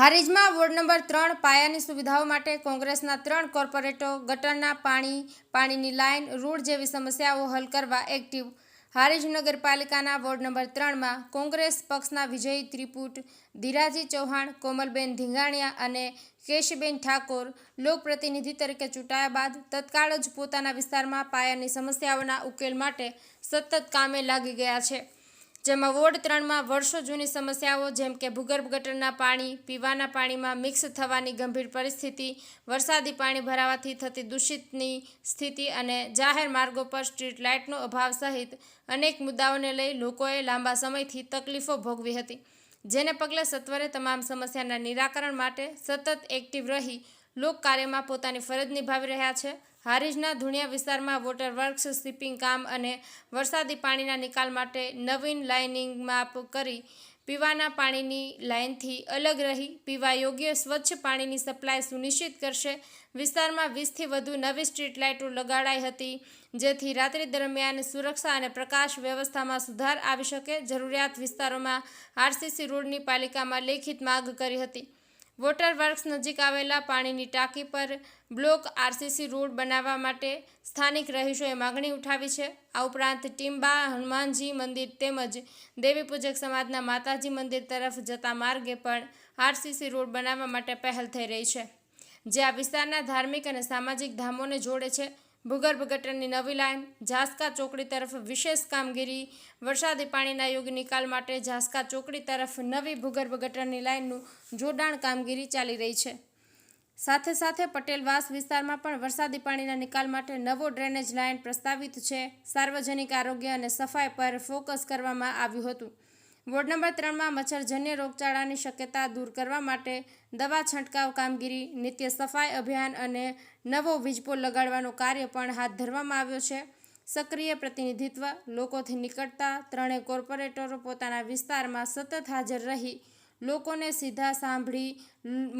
હારીજમાં ward number ત્રણ પાયાની સુવિધાઓ માટે કોંગ્રેસના ત્રણ કોર્પોરેટો, ગટરના પાણી, પાણીની લાઇન, રોડ જેવી સમસ્યાઓ હલ કરવા એક્ટિવ. હારીજ નગરપાલિકાના વોર્ડ નંબર ત્રણમાં કોંગ્રેસ પક્ષના વિજય ત્રિપુટ, ધીરાજી ચૌહાણ, કોમલબેન ધીંગાણિયા અને કેશબેન ઠાકોર લોકપ્રતિનિધિ તરીકે ચૂંટાયા બાદ તત્કાળ જ પોતાના વિસ્તારમાં પાયાની સમસ્યાઓના ઉકેલ માટે સતત કામે લાગી ગયા છે. જેમાં વોર્ડ ત્રણમાં વર્ષો જૂની સમસ્યાઓ, જેમ કે ભૂગર્ભ ગટરના પાણી, પીવાના પાણીમાં મિક્સ થવાની ગંભીર પરિસ્થિતિ, વરસાદી પાણી ભરાવાથી થતી દૂષિતની સ્થિતિ અને જાહેર માર્ગો પર સ્ટ્રીટ લાઇટનો અભાવ સહિત અનેક મુદ્દાઓને લઈ લોકોએ લાંબા સમયથી તકલીફો ભોગવી હતી. જેને પગલે સત્વરે તમામ સમસ્યાના નિરાકરણ માટે સતત એક્ટિવ રહી લોક કાર્યમાં પોતાની ફરજ નિભાવી રહ્યા છે. હારીજના ધુણિયા વિસ્તારમાં વોટર વર્ક્સ સ્વીપિંગ કામ અને વરસાદી પાણીના નિકાલ માટે નવીન લાઇનિંગ માપ કરી પીવાના પાણીની લાઇનથી અલગ રહી. પીવા યોગ્ય સ્વચ્છ પાણીની સપ્લાય સુનિશ્ચિત કરશે. વિસ્તારમાં વીસથી વધુ નવી સ્ટ્રીટ લાઇટો લગાડાઈ હતી, જેથી રાત્રિ દરમિયાન સુરક્ષા અને પ્રકાશ વ્યવસ્થામાં સુધાર આવી શકે. જરૂરિયાત વિસ્તારોમાં આરસીસી રોડની પાલિકામાં લેખિત માગ કરી હતી. વોટર વર્ક્સ નજીક આવેલા પાણીની ટાંકી પર બ્લોક આરસીસી રોડ બનાવવા માટે સ્થાનિક રહીશોએ માગણી ઉઠાવી છે. આ ઉપરાંત ટીમ્બા હનુમાનજી મંદિર તેમજ દેવી પૂજક સમાજના માતાજી મંદિર તરફ જતા માર્ગે પણ આરસીસી રોડ બનાવવા માટે પહેલ થઈ રહી છે, જે આ વિસ્તારના ધાર્મિક અને સામાજિક ધામોને જોડે છે. ભૂગર્ભ ગટરની નવી લાઇન ઝાસ્કા ચોકડી તરફ વિશેષ કામગીરી, વરસાદી પાણીના યોગ્ય નિકાલ માટે ઝાસ્કા ચોકડી તરફ નવી ભૂગર્ભ ગટરની લાઇનનું જોડાણ કામગીરી ચાલી રહી છે. સાથે સાથે પટેલવાસ વિસ્તારમાં પણ વરસાદી પાણીના નિકાલ માટે નવો ડ્રેનેજ લાઇન પ્રસ્તાવિત છે. સાર્વજનિક આરોગ્ય અને સફાઈ પર ફોકસ કરવામાં આવ્યું હતું. વોર્ડ નંબર ત્રણમાં મચ્છરજન્ય રોગચાળાની શક્યતા દૂર કરવા માટે દવા છંટકાવ કામગીરી, નિત્ય સફાઈ અભિયાન અને નવો વીજપોલ લગાડવાનું કાર્ય પણ હાથ ધરવામાં આવ્યો છે. સક્રિય પ્રતિનિધિત્વ, લોકોથી નીકળતા ત્રણેય કોર્પોરેટરો પોતાના વિસ્તારમાં સતત હાજર રહી, લોકોને સીધા સાંભળી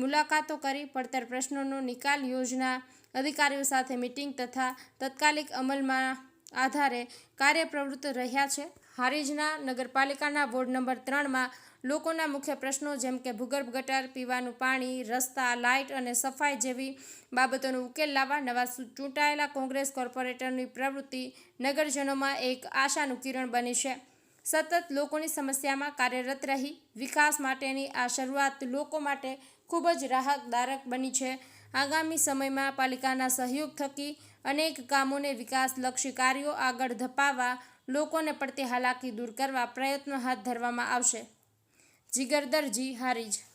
મુલાકાતો કરી, પડતર પ્રશ્નોનો નિકાલ યોજના અધિકારીઓ સાથે મિટિંગ તથા તત્કાલિક અમલમાં આધારે કાર્યપ્રવૃત્ત રહ્યા છે. હારીજના નગરપાલિકાના વોર્ડ નંબર ત્રણમાં લોકોના મુખ્ય પ્રશ્નો જેમ કે ભૂગર્ભ ગટર, પીવાનું પાણી, રસ્તા, લાઇટ અને સફાઈ જેવી બાબતોનો ઉકેલ લાવવા નવા ચૂંટાયેલા કોંગ્રેસ કોર્પોરેટરની પ્રવૃત્તિ નગરજનોમાં એક આશાનું કિરણ બની છે. સતત લોકોની સમસ્યામાં કાર્યરત રહી, વિકાસ માટેની આ શરૂઆત લોકો માટે ખૂબ જ રાહતદારક બની છે. આગામી સમયમાં પાલિકાના સહયોગ થકી અનેક કામોને વિકાસલક્ષી કાર્યો આગળ ધપાવવા, લોકોને પડતી હાલાકી દૂર કરવા પ્રયત્નો હાથ ધરવામાં આવશે. જીગરદરજી, હારીજ.